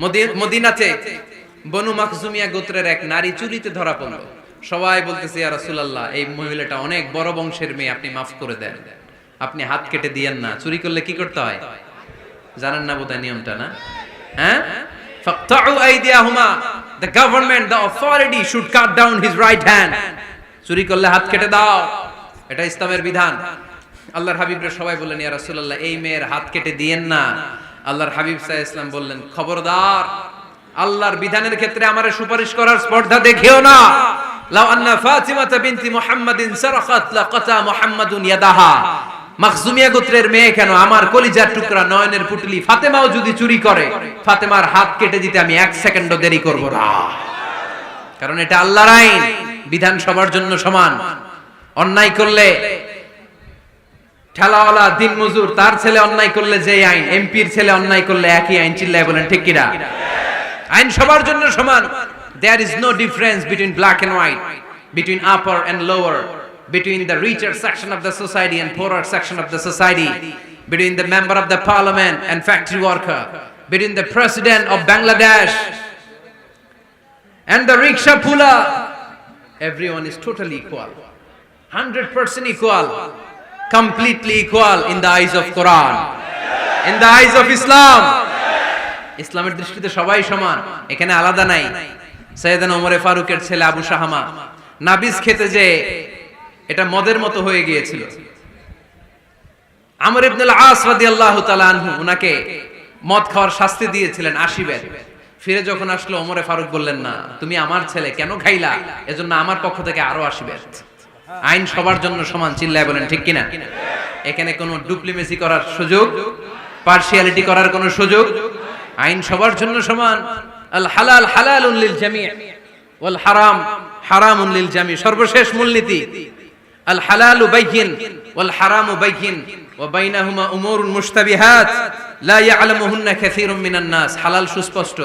মদি- মদিনাতে বনু গোত্রের এক নারী চুরিতে ধরা পড়ল। সবাই বলতেছে, ইয়া রাসূলুল্লাহ, এই মহিলাটা অনেক বড় বংশের মেয়ে, আপনি মাফ করে দেন। আপনি হাত কেটে না। চুরি করলে কি করতে হয়? জানেন না বোধহয় নিয়মটা না? হ্যাঁ? ফাকতাউ আইদিয়াহুমা the government the authority should cut down his right hand চুরি করলে হাত কেটে দাও। এটা ইসলামের বিধান। আল্লাহর হাবিবরা সবাই বলেন ইয়া রাসূলুল্লাহ, এই মেয়ের হাত কেটে দিয়েন না। আল্লাহর হাবিব সাল্লাল্লাহু ইসলাম বললেন, খবরদার, আল্লাহর বিধানের ক্ষেত্রে আমারে সুপারিশ করার স্পর্ধা দেখিও না। লাউ আন্না বিনতি মুহাম্মাদিন মুহাম্মাদুন ইয়াদাহা। মাখজুমিয়া গোত্রের মেয়ে কেন? আমার কলিজার টুকরা নয়নের পুটলি ফাতেমাও যদি চুরি করে, ফাতেমার হাত কেটে দিতে আমি এক সেকেন্ডও দেরি করব না। কারণ এটা আল্লাহর আইন। বিধান সবার জন্য সমান। অন্যায় করলে ঠেলাওয়ালা দিন মজুর তার ছেলে অন্যায় করলে যে আইন এমপির ছেলে অন্যায় করলে একই আইন চিল্লায় বলেন ঠিক কিনা আইন সবার জন্য সমান there is no difference between black and white between upper and lower between the richer section of the society and poorer section of the society, between the member of the parliament and factory worker, between the president of Bangladesh and the rickshaw puller. Everyone is totally equal. 100% equal. Completely equal in the eyes of Quran. In the eyes of Islam. ইসলামের দৃষ্টিতে সবাই সমান, এখানে আলাদা নাই। সৈয়দান ওমরে ফারুকের ছেলে আবু শাহামা নাবিজ খেতে যে এটা মদের মতো হয়ে গিয়েছিল। আমর ইবনুল আস রাদিয়াল্লাহু তাআলা আনহু উনাকে মদ খাওয়ার শাস্তি দিয়েছিলেন আশি বের ফিরে যখন আসলো ওমরে ফারুক বললেন, না, তুমি আমার ছেলে, কেন খাইলা? এজন্য আমার পক্ষ থেকে আরও আশি বের আইন সবার জন্য সমান, চিল্লায় বলেন, ঠিক কিনা? এখানে কোনো ডুপ্লিমেসি করার সুযোগ, পার্সিয়ালিটি করার কোনো সুযোগ, আইন সবার জন্য সমান। আল হালাল হালালুন লিল জামি' ওয়াল হারাম হারামুন লিল জামি' সর্বশেষ মূলনীতি। আল হালালু বাইয়িন ওয়াল হারামু বাইয়িন ওয়া বাইনাহুমা উমুরুন মুশতাবিহাত। লা ইয়ালামুহুন্না কাসীরুম মিনান নাস। হালাল সুস্পষ্ট,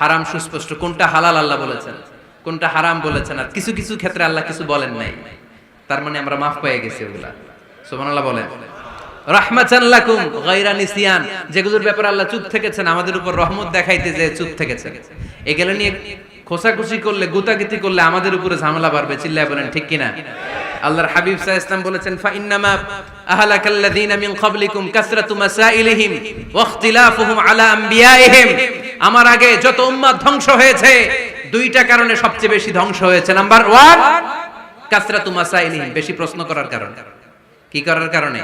হারাম সুস্পষ্ট। কোনটা হালাল আল্লাহ বলেছেন? কোনটা হারাম বলেছেন? আর কিছু কিছু ক্ষেত্রে আল্লাহ কিছু বলেন নাই। তার মানে আমরা মাফ পেয়ে গেছি ওগুলা। সুবহানাল্লাহ বলেন। আমার আগে যত উম্মাত ধ্বংস হয়েছে, দুইটা কারণে সবচেয়ে বেশি ধ্বংস হয়েছে। নাম্বার 1 কাসরাতু মাসাইলিহিম বেশি প্রশ্ন করার কারণে। কি করার কারণে?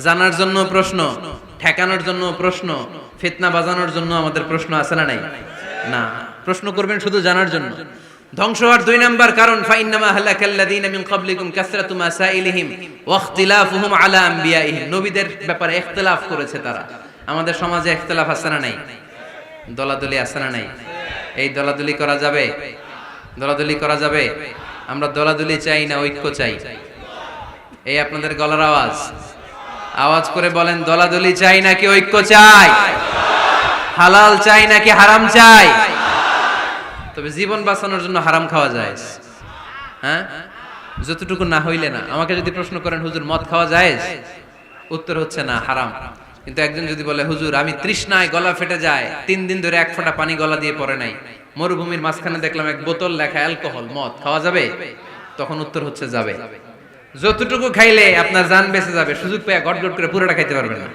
জানার জন্য প্রশ্ন, ঠেকানোর জন্য প্রশ্ন, ফিতনা বাজানোর জন্য আমাদের প্রশ্ন আছে না নাই? না। প্রশ্ন করবেন শুধু জানার জন্য। ধ্বংস হওয়ার দুই নাম্বার কারণ, ফাইন্নামা হালাকাল্লাযীনা মিন ক্বাবলিকুম কাসরাতু মাসাইলিহিম ওয়া ইখতিলাফুহুম আলা আম্বিয়াইহিম। নবীদের ব্যাপারে ইখতিলাফ করেছে তারা। আমাদের সমাজে ইখতিলাফ আছে না নাই? দলাদলি আছে না নাই? এই দলাদলি করা যাবে? দলাদলি করা যাবে? আমরা দলাদলি চাই না, ঐক্য চাই। এই আপনাদের গলার আওয়াজ। আওয়াজ করে বলেন, দলাদলি চাই নাকি ঐক্য চাই? হালাল চাই নাকি হারাম চাই? তবে জীবন বাঁচানোর জন্য হারাম খাওয়া যায়। হ্যাঁ? যতটুকু না হইলে না। আমাকে যদি প্রশ্ন করেন, হুজুর, মদ খাওয়া যায়? উত্তর হচ্ছে না, হারাম। কিন্তু একজন যদি বলে, হুজুর, আমি তৃষ্ণায় গলা ফেটে যায়, তিন দিন ধরে এক ফোঁটা পানি গলা দিয়ে পড়ে নাই। মরুভূমির মাঝখানে দেখলাম এক বোতল লেখা অ্যালকোহল, মদ। খাওয়া যাবে? তখন উত্তর হচ্ছে যাবে। যতটুকু খাইলে আপনার জান বেঁচে যাবে, সুযোগ পেয়ে গট গট করে পুরোটা খাইতে পারবেন না।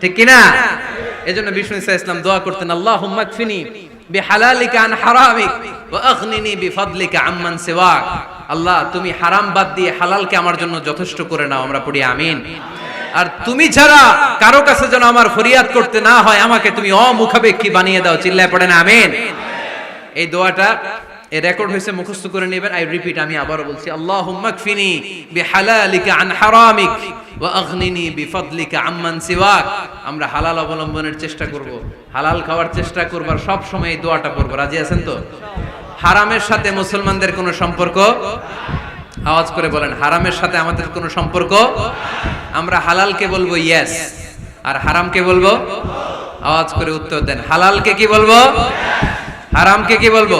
ঠিক কিনা? এজন্য বিষ্ণু ইসা ইসলাম দোয়া করতেন আল্লাহ আল্লাহ, তুমি হারাম বাদ দিয়ে হালালকে আমার জন্য যথেষ্ট করে নাও, আমরা পড়ি আমিন। আর তুমি ছাড়া কারও কাছে যেন আমার ফরিয়াদ করতে না হয়, আমাকে তুমি অমুখাপেক্ষী বানিয়ে দাও, চিল্লায় পড়েন আমিন। এই দোয়াটা এই রেকর্ড হয়েছে, মুখস্থ করে নেবেন। আই রিপিট আমি আবারও বলছি, আল্লাহুম্মা কফিনি বিহালালিকা আন হারামিক ওয়া আম্মান সিওয়াক। আমরা হালাল অবলম্বনের চেষ্টা করব, হালাল খাওয়ার চেষ্টা করব, আর সব সময় এই দোয়াটা পড়ব। রাজি আছেন তো? হারামের সাথে মুসলমানদের কোনো সম্পর্ক? আওয়াজ করে বলেন, হারামের সাথে আমাদের কোনো সম্পর্ক? আমরা হালালকে বলব ইয়েস আর হারামকে বলব? আওয়াজ করে উত্তর দেন, হালালকে কি বলব? হারামকে কি বলব?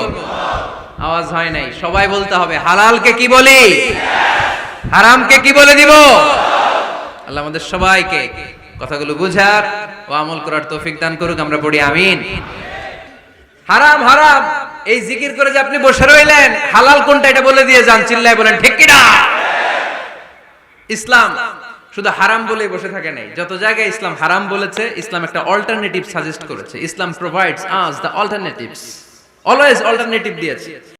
আওয়াজ হয় নাই। সবাই বলতে হবে, হালালকে কি বলি? হারামকে কি বলে দিব? আল্লাহ আমাদের সবাইকে কথাগুলো বুঝার ও আমল করার তৌফিক দান করুক, আমরা পড়ি, আমিন। হারাম হারাম, এই জিকির করে যে আপনি বসে রইলেন, হালাল কোনটা এটা বলে দিয়ে যান, চিল্লায় বলেন, ঠিক কিনা? ইসলাম। শুধু হারাম বলে বসে থাকে নাই। যত জায়গায় ইসলাম হারাম বলেছে, ইসলাম একটা অল্টারনেটিভ সাজেস্ট করেছে। Islam provides us the alternatives always alternative দিয়েছে।